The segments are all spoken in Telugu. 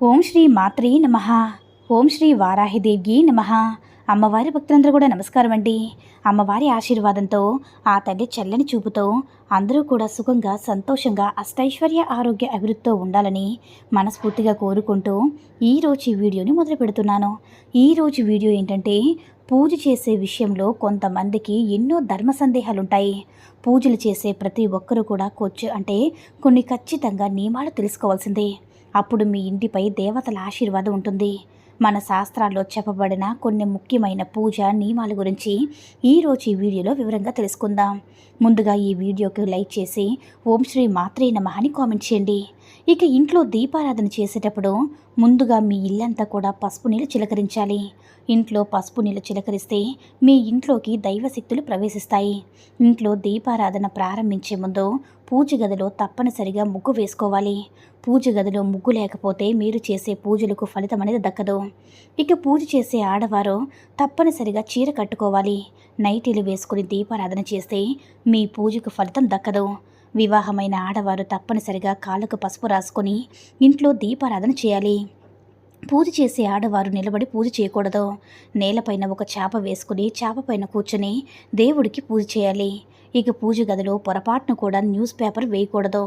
Om Shri మాత్రే నమ. ఓం శ్రీ వారాహిదేవి నమ. అమ్మవారి భక్తులందరూ కూడా నమస్కారం అండి. అమ్మవారి ఆశీర్వాదంతో ఆ తల్లి చల్లని చూపుతో అందరూ కూడా సుఖంగా సంతోషంగా అష్టైశ్వర్య ఆరోగ్య అభివృద్ధితో ఉండాలని మనస్ఫూర్తిగా కోరుకుంటూ ఈరోజు వీడియోని మొదలు పెడుతున్నాను. ఈరోజు వీడియో ఏంటంటే పూజ చేసే విషయంలో కొంతమందికి ఎన్నో ధర్మ సందేహాలుంటాయి. పూజలు చేసే ప్రతి ఒక్కరూ కూడా కొచ్చు అంటే కొన్ని ఖచ్చితంగా నియమాలు తెలుసుకోవాల్సిందే. అప్పుడు మీ ఇంటిపై దేవతల ఆశీర్వాదం ఉంటుంది. మన శాస్త్రాల్లో చెప్పబడిన కొన్ని ముఖ్యమైన పూజ నియమాల గురించి ఈరోజు ఈ వీడియోలో వివరంగా తెలుసుకుందాం. ముందుగా ఈ వీడియోకి లైక్ చేసి ఓం శ్రీ మాత్రే నమ అని కామెంట్ చేయండి. ఇక ఇంట్లో దీపారాధన చేసేటప్పుడు ముందుగా మీ ఇల్లంతా కూడా పసుపు నీళ్ళు చిలకరించాలి. ఇంట్లో పసుపు నీళ్ళు చిలకరిస్తే మీ ఇంట్లోకి దైవశక్తులు ప్రవేశిస్తాయి. ఇంట్లో దీపారాధన ప్రారంభించే ముందు పూజ గదిలో తప్పనిసరిగా ముగ్గు వేసుకోవాలి. పూజ గదిలో ముగ్గు లేకపోతే మీరు చేసే పూజలకు ఫలితం అనేది దక్కదు. ఇక పూజ చేసే ఆడవారు తప్పనిసరిగా చీర కట్టుకోవాలి. నైటీలు వేసుకుని దీపారాధన చేస్తే మీ పూజకు ఫలితం దక్కదు. వివాహమైన ఆడవారు తప్పనిసరిగా కాళ్ళకు పసుపు రాసుకొని ఇంట్లో దీపారాధన చేయాలి. పూజ చేసే ఆడవారు నిలబడి పూజ చేయకూడదు. నేలపైన ఒక చేప వేసుకుని చేప పైన కూర్చొని దేవుడికి పూజ చేయాలి. ఇక పూజ గదిలో పొరపాటును కూడా న్యూస్ పేపర్ వేయకూడదు.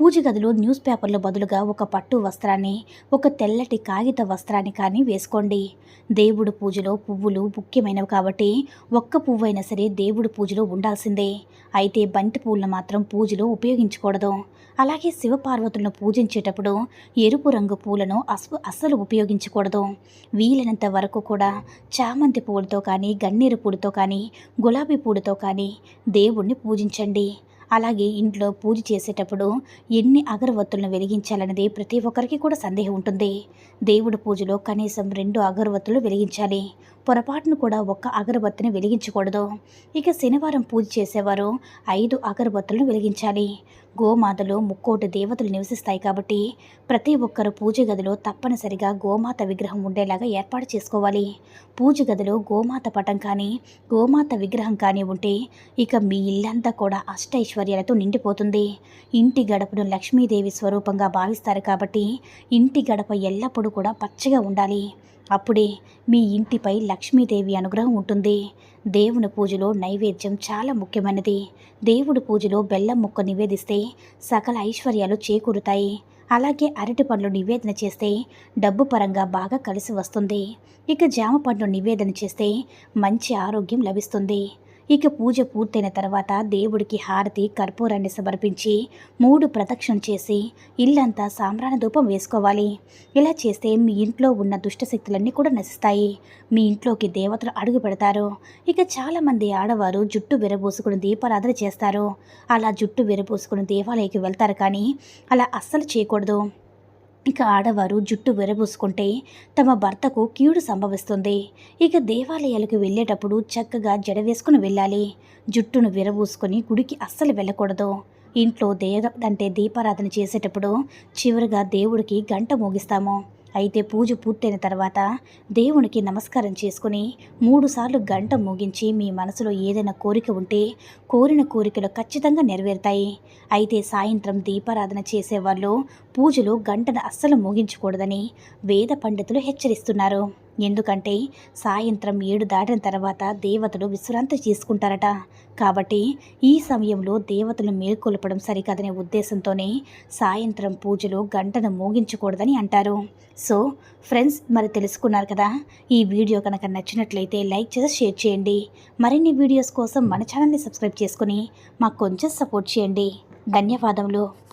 పూజ గదిలో న్యూస్ పేపర్ల బదులుగా ఒక పట్టు వస్త్రాన్ని ఒక తెల్లటి కాగిత వస్త్రాన్ని కానీ వేసుకోండి. దేవుడు పూజలో పువ్వులు ముఖ్యమైనవి కాబట్టి ఒక్క పువ్వు అయినా సరే దేవుడు పూజలో ఉండాల్సిందే. అయితే బంతి పువ్వులను మాత్రం పూజలో ఉపయోగించకూడదు. అలాగే శివపార్వతులను పూజించేటప్పుడు ఎరుపు రంగు పూలను అస్వ అస్సలు ఉపయోగించకూడదు. వీలైనంత వరకు కూడా చామంతి పూలతో కానీ గన్నేరు పూలతో కానీ గులాబీ పూలతో కానీ దేవుణ్ణి పూజించండి. అలాగే ఇంట్లో పూజ చేసేటప్పుడు ఎన్ని అగరవత్తులను వెలిగించాలన్నది ప్రతి ఒక్కరికి కూడా సందేహం ఉంటుంది. దేవుడి పూజలో కనీసం రెండు అగరవత్తులు వెలిగించాలి. పొరపాటును కూడా ఒక్క అగరబత్తిని వెలిగించకూడదు. ఇక శనివారం పూజ చేసేవారు ఐదు అగరబత్తులను వెలిగించాలి. గోమాతలో ముక్కోటి దేవతలు నివసిస్తాయి కాబట్టి ప్రతి ఒక్కరు పూజ గదిలో తప్పనిసరిగా గోమాత విగ్రహం ఉండేలాగా ఏర్పాటు చేసుకోవాలి. పూజ గదిలో గోమాత పటం కానీ గోమాత విగ్రహం కానీ ఉంటే ఇక మీ ఇల్లంతా కూడా అష్టైశ్వర్యాలతో నిండిపోతుంది. ఇంటి గడపను లక్ష్మీదేవి స్వరూపంగా భావిస్తారు కాబట్టి ఇంటి గడప ఎల్లప్పుడూ కూడా పచ్చగా ఉండాలి. అప్పుడే మీ ఇంటిపై లక్ష్మీదేవి అనుగ్రహం ఉంటుంది. దేవుని పూజలో నైవేద్యం చాలా ముఖ్యమైనది. దేవుడి పూజలో బెల్లం ముక్క నివేదిస్తే సకల ఐశ్వర్యాలు చేకూరుతాయి. అలాగే అరటి పండ్లు నివేదన చేస్తే డబ్బు పరంగా బాగా కలిసి వస్తుంది. ఇక జామ పండ్లు నివేదన చేస్తే మంచి ఆరోగ్యం లభిస్తుంది. ఇక పూజ పూర్తయిన తర్వాత దేవుడికి హారతి కర్పూరాన్ని సమర్పించి మూడు ప్రదక్షిణ చేసి ఇల్లంతా సాంబ్రాణ ధూపం వేసుకోవాలి. ఇలా చేస్తే మీ ఇంట్లో ఉన్న దుష్టశక్తులన్నీ కూడా నశిస్తాయి. మీ ఇంట్లోకి దేవతలు అడుగు పెడతారు. ఇక చాలామంది ఆడవారు జుట్టు విరబోసుకుని దీపారాధన చేస్తారు. అలా జుట్టు విరబోసుకుని దేవాలయకి వెళ్తారు కానీ అలా అస్సలు చేయకూడదు. ఇక ఆడవారు జుట్టు విరబూసుకుంటే తమ భర్తకు కీడు సంభవిస్తుంది. ఇక దేవాలయాలకు వెళ్ళేటప్పుడు చక్కగా జడ వేసుకుని వెళ్ళాలి. జుట్టును విరబూసుకొని గుడికి అస్సలు వెళ్ళకూడదు. ఇంట్లో దేవ అంటే దీపారాధన చేసేటప్పుడు చివరిగా దేవుడికి గంట మోగిస్తాము. అయితే పూజ పూర్తయిన తర్వాత దేవునికి నమస్కారం చేసుకుని మూడుసార్లు గంట ముగించి మీ మనసులో ఏదైనా కోరిక ఉంటే కోరిన కోరికలు ఖచ్చితంగా నెరవేరుతాయి. అయితే సాయంత్రం దీపారాధన చేసేవాళ్ళు పూజలు గంటను అస్సలు ముగించకూడదని వేద పండితులు హెచ్చరిస్తున్నారు. ఎందుకంటే సాయంత్రం ఏడు దాటిన తర్వాత దేవతలు విశ్రాంతి తీసుకుంటారట. కాబట్టి ఈ సమయంలో దేవతలు మేల్కొల్పడం సరికాదనే ఉద్దేశంతోనే సాయంత్రం పూజలు గంటను మోగించకూడదని అంటారు. సో ఫ్రెండ్స్ మరి తెలుసుకున్నారు కదా? ఈ వీడియో కనుక నచ్చినట్లయితే లైక్ చేసి షేర్ చేయండి. మరిన్ని వీడియోస్ కోసం మన ఛానల్ని సబ్స్క్రైబ్ చేసుకుని మాకు కొంచెం సపోర్ట్ చేయండి. ధన్యవాదములు.